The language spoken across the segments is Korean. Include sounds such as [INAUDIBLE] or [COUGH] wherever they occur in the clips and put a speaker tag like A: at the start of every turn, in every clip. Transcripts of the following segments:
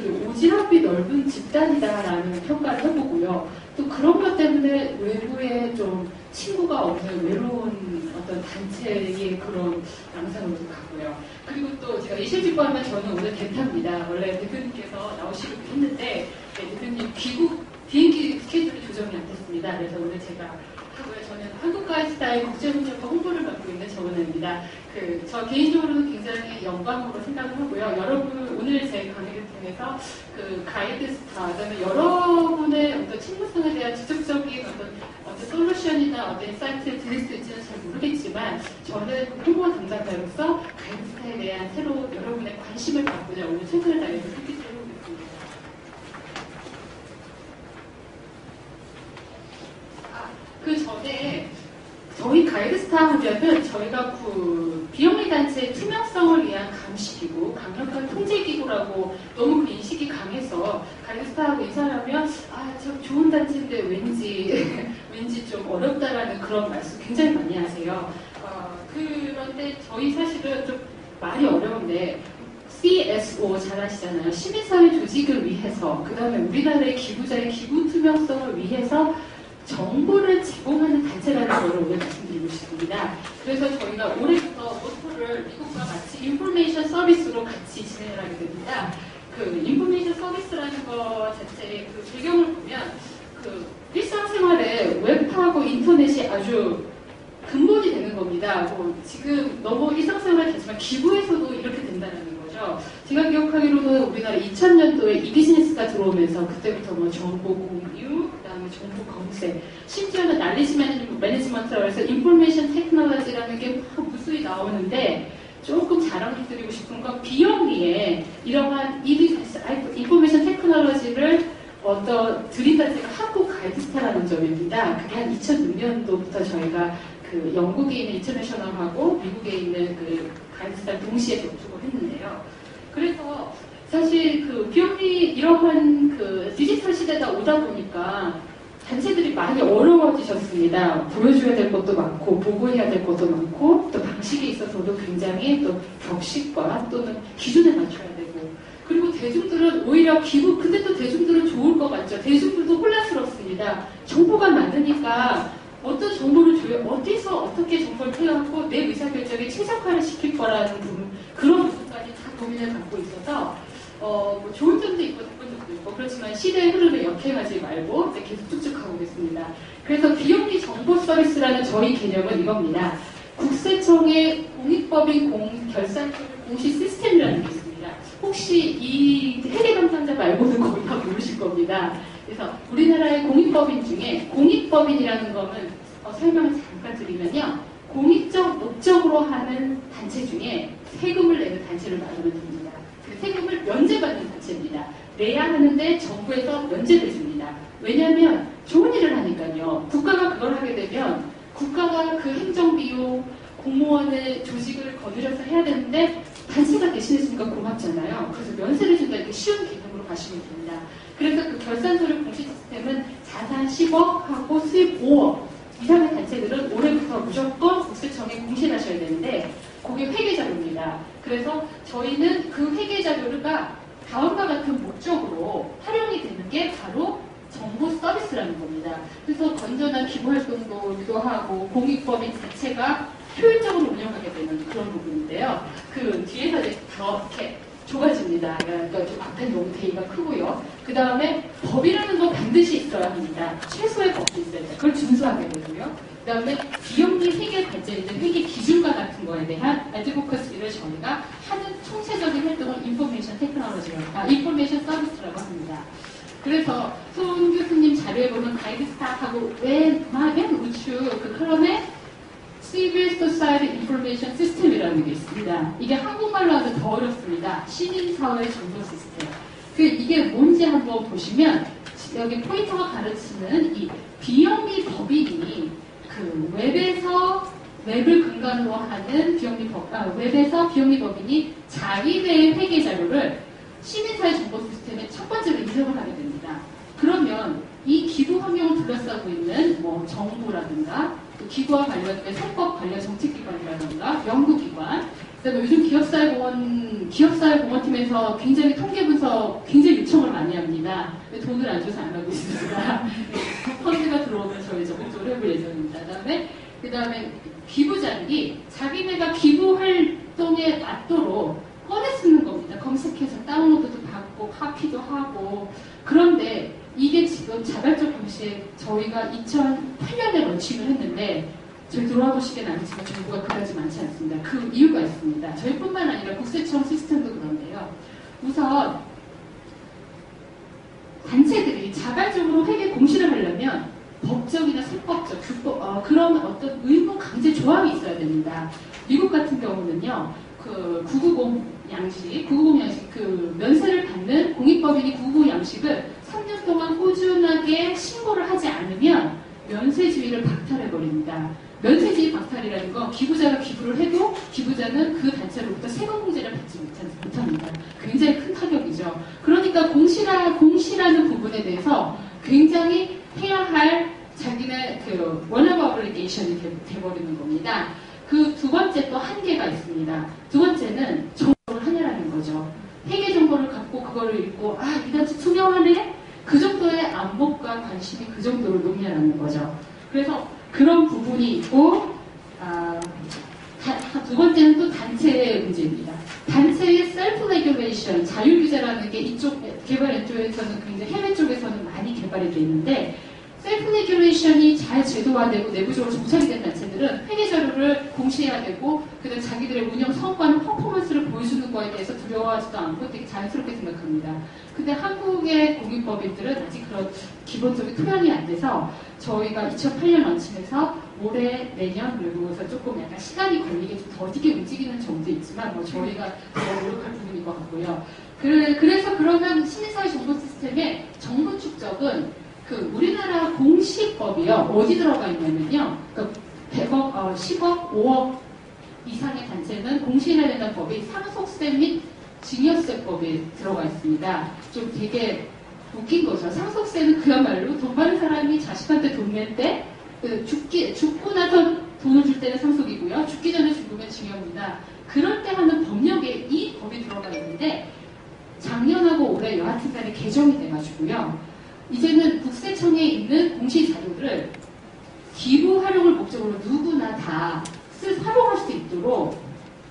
A: 오지랖이 넓은 집단이다라는 평가를 해보고요. 또 그런 것 때문에 외부에 좀 친구가 없는 외로운 어떤 단체의 그런 양상으로 가고요. 그리고 또 제가 이실직고 하면 저는 오늘 대타입니다. 원래 대표님께서 나오시기로 했는데 네, 대표님 귀국 비행기 스케줄이 조정이 안 됐습니다. 그래서 오늘 제가 하고요. 저는 한국가의 스타일 국제훈련과 홍보를 맡고 있는 정은혜입니다. 그, 저 개인적으로는 굉장히 영광으로 생각을 하고요. 여러분, 오늘 제 강의를 통해서 그 가이드 스타, 그다음에 여러분의 어떤 친구성에 대한 지속적인 어떤 어떤 솔루션이나 어떤 사이트를 드릴 수 있지는 잘 모르겠지만 저는 홍보 담당자로서 가이드 스타에 대한 새로 여러분의 관심을 받고자 오늘 최선을 다해서 스피치를 해보겠습니다. 아, 그 전에 저희 가이드스타 하면은 저희가 그 비영리 단체의 투명성을 위한 감시기구, 강력한 통제기구라고 너무 그 인식이 강해서 가이드스타하고 인사를 하면 아, 참 좋은 단체인데 왠지 [LAUGHS] 왠지 좀 어렵다라는 그런 말씀 굉장히 많이 하세요. 어, 그런데 저희 사실은 좀 말이 어려운데 CSO 잘 아시잖아요. 시민사회 조직을 위해서, 그 다음에 우리나라의 기부자의 기부 투명성을 위해서 정보를 제공하는 단체라는 걸 오늘 말씀드리고 싶습니다. 그래서 저희가 올해부터 모토를 미국과 같이 인포메이션 서비스로 같이 진행을 하게 됩니다. 그 인포메이션 서비스라는 것 자체의 그 배경을 보면 그 일상생활에 웹하고 인터넷이 아주 근본이 되는 겁니다. 뭐 지금 너무 일상생활 되지만 기부에서도 이렇게 된다는 거죠. 제가 기억하기로는 우리나라 2000년도에 이 비즈니스가 들어오면서 그때부터 뭐 정보 공유, 그다음에 정보 검색, 심지어는 날리지 매니지먼트라고 해서 인포메이션 테크놀로지라는 게막 무수히 나오는데 조금 자랑을 드리고 싶은 건 비영리에 이러한 인포메이션 테크놀로지를 어떤 드린단체가 한국 가이드스타라는 점입니다. 그게 한 2006년도부터 저희가 그 영국에 있는 인터내셔널하고 미국에 있는 그 가이드스타를 동시에 접촉을 했는데요. 그래서 사실 그 비영리 이러한 그 디지털 시대가 오다 보니까 단체들이 많이 어려워지셨습니다. 보여줘야 될 것도 많고 보고해야 될 것도 많고 또 방식에 있어서도 굉장히 또 격식과 또는 기준에 맞춰야 되고 그리고 대중들은 오히려 기부 근데 또 대중들은 좋을 것 같죠. 대중들도 혼란스럽습니다. 정보가 많으니까 어떤 정보를 줘야 어디서 어떻게 정보를 태워갖고 내 의사결정에 최적화를 시킬 거라는 부분 그런 부분까지 다 고민을 갖고 있어서 어, 뭐 좋은 점도 있고 점도 있고 그렇지만 시대의 흐름에 역행하지 말고 이제 계속 쭉쭉 가보겠습니다. 그래서 비영리 정보 서비스라는 저희 개념은 이겁니다. 국세청의 공익법인 공, 결산처리 공시 시스템이라는 게 있습니다. 혹시 이 회계 담당자 말고는 거의 다 모르실 겁니다. 그래서 우리나라의 공익법인 중에 공익법인이라는 거는 어, 설명을 잠깐 드리면요. 공익적 목적으로 하는 단체 중에 세금을 내는 단체를 말하면 됩니다. 그 세금을 면제받는 단체입니다. 내야 하는데 정부에서 면제를 줍니다. 왜냐하면 좋은 일을 하니까요. 국가가 그걸 하게 되면 국가가 그 행정비용, 공무원의 조직을 거느려서 해야 되는데 단체가 대신해주니까 고맙잖아요. 그래서 면세를 준다 이렇게 쉬운 개념으로 가시면 됩니다. 그래서 그 결산서류 공시 시스템은 자산 10억하고 수입 5억 이상의 단체들은 올해부터 무조건 국세청에 공시를 하셔야 되는데 그게 회계자료입니다. 그래서 저희는 그 회계자료가 다음과 같은 목적으로 활용이 되는 게 바로 정보 서비스라는 겁니다. 그래서 건전한 기부 활동도 유도하고 공익법인 자체가 효율적으로 운영하게 되는 그런 부분인데요. 그 뒤에서 이제 더 이렇게 좁아집니다. 그러니까 좀 앞에 너무 대의가 크고요. 그 다음에 법이라는 건 반드시 있어야 합니다. 최소의 법도 있어야 돼요. 그걸 준수하게 되고요. 그 다음에 비영리 회계 발전이든 회계 기준과 같은 거에 대한 애드보커스를 저희가 하는 총체적인 활동을 인포메이션 테크놀로지라고, 아, 인포메이션 서비스라고 합니다. 그래서 손 교수님 자료에 보면 가이드 스타하고 맨, 맨 우측 그 컬럼에 Civil Society Information System이라는 게 있습니다. 이게 한국말로 하면 더 어렵습니다. 시민사회 정보 시스템. 그 이게 뭔지 한번 보시면 여기 포인터가 가르치는 이 비영리 법인이 그 웹에서 웹을 근간으로 하는 비영리 법, 아, 웹에서 비영리 법인이 자기네의 회계 자료를 시민사회 정보 시스템에 첫 번째로 입력을 하게 됩니다. 그러면 이 기부 환경을 둘러싸고 있는 뭐 정부라든가 또 기부와 관련된 선법 관련 정책기관이라든가 연구기관 그다음에 요즘 기업사회보험 기업사회공헌팀에서 굉장히 통계 분석 굉장히 요청을 많이 합니다. 돈을 안 줘서 안 하고 있습니다. [LAUGHS] 펀드가 들어오면 저희 적극적으로 해볼 예정입니다. 그다음에 그다음에 기부자들이 자기네가 기부 활동에 맞도록 꺼내 쓰는 겁니다. 검색해서 다운로드도 받고 카피도 하고 그런데 이게 지금 자발적 방식 저희가 2008년에 런칭을 했는데 저희 보시기엔 알겠지만 정보가 그다지 많지 않습니다. 그 이유가 있습니다. 저희뿐만 아니라 국세청 시스템도 그런데요. 우선 단체들이 자발적으로 회계 공시를 하려면 법적이나 세법적, 규법, 어, 그런 어떤 의무 강제 조항이 있어야 됩니다. 미국 같은 경우는요, 그 990 양식, 990 양식 그 면세를 받는 공익법인이 990 양식을 3년 동안 꾸준하게 신고를 하지 않으면 면세지위를 박탈해버립니다. 면세지위 박탈이라는 건 기부자가 기부를 해도 기부자는 그 단체로부터 세금 공제를 받지 못합니다. 굉장히 큰 타격이죠. 그러니까 공시라, 공시라는 부분에 대해서 굉장히 해야 할 자기네 그 원업 어블리게이션이 돼버리는 겁니다. 그 두 번째 또 한계가 있습니다. 두 번째는 정보를 하냐라는 거죠. 회계 정보를 갖고 그거를 읽고 아, 이 단체 투명하네? 그 정도의 안목과 관심이 그 정도로 높냐라는 거죠. 그래서 그런 부분이 있고 아, 다, 두 번째는 또 단체의 문제입니다. 단체의 셀프 레귤레이션, 자율 규제라는 게 이쪽 개발 엔조에서는 굉장히 해외 쪽에서는 많이 개발이 되어 있는데 셀프 레귤레이션이 잘 제도화되고 내부적으로 정착이 된 단체들은 회계 자료를 공시해야 되고 그다음 자기들의 운영 성과는 퍼포먼스를 보여주는 거에 대해서 두려워하지도 않고 되게 자연스럽게 생각합니다. 근데 한국의 공익법인들은 아직 그런 기본적인 토양이 안 돼서 저희가 2008년 런칭해서 올해 내년 그리고 서 조금 약간 시간이 걸리게 좀 더디게 움직이는 점도 있지만 뭐 저희가 더 노력할 부분인 것 같고요. 그래서 그러면 시민사회 정보 시스템의 정보 축적은 그 우리나라 공시법이요 어디 들어가 있냐면요 그 100억, 어, 10억, 5억 이상의 단체는 공시해야 되는 법이 상속세 및 증여세법이 들어가 있습니다. 좀 되게 웃긴 거죠. 상속세는 그야말로 돈 받는 사람이 자식한테 돈 낼때 그 죽기 죽고 나서 돈을 줄 때는 상속이고요. 죽기 전에 죽으면 증여입니다. 그럴 때 하는 법령에 이 법이 들어가 있는데 작년하고 올해 여하튼간에 개정이 돼가지고요. 이제는 국세청에 있는 공시 자료를 기부 활용을 목적으로 누구나 다 쓸, 활용할 수 있도록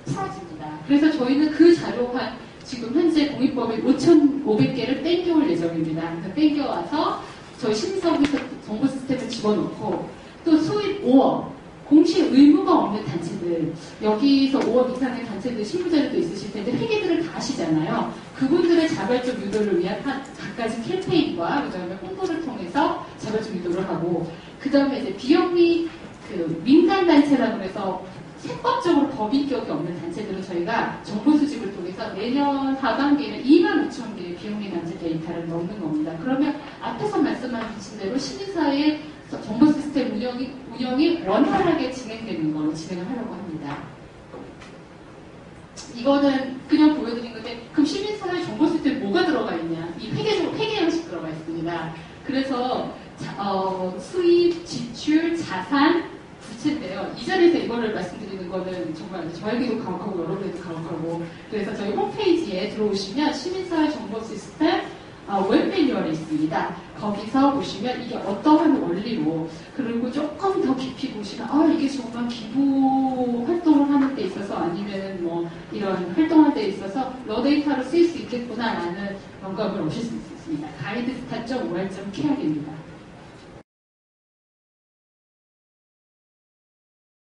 A: 풀어집니다. 그래서 저희는 그 자료 한 지금 현재 공익법에 5,500개를 땡겨올 예정입니다. 그래서 땡겨와서 저희 신서비 정보 시스템을 집어넣고 또 수입 5억 공시 의무가 없는 단체들 여기서 5억 이상의 단체들 실무자료도 있으실 텐데 회계들을 다 하시잖아요. 그분들의 자발적 유도를 위한 한 각가지 캠페인과 그다음에 홍보를 통해서 자발적 유도를 하고 그다음에 이제 비영리 그 민간 단체라고 해서 세법적으로 법인격이 없는 단체들은 저희가 정보 수집을 통해서 내년 하반기에는 2만 5천 개의 비영리 단체 데이터를 넣는 겁니다. 그러면 앞에서 말씀하신 대로 시민사회 정보 시스템 운영이, 운영이 원활하게 진행되는 걸로 진행을 하려고 합니다. 이거는 그냥 보여드린 건데 그럼 시민사회 정보 시스템 뭐가 들어가 있냐? 이 회계 회계 형식 들어가 있습니다. 그래서 자, 어, 수입, 지출, 자산, 부채인데요. 이 자리에서 이거를 말씀드리는 거는 정말 저에게도 가혹하고 여러분에게도 가혹하고 그래서 저희 홈페이지에 들어오시면 시민사회 정보 시스템 어, 웹 매뉴얼이 있습니다. 거기서 보시면 이게 어떠한 원리로 그리고 조금 더 깊이 보시면 아 이게 정말 기부 활동을 하는 데 있어서 아니면 뭐 이런 활동할 때 있어서 러 데이터로 쓰일 수 있겠구나라는 영감을 오실 수 있습니다. 가이드스타.5할.ke약입니다.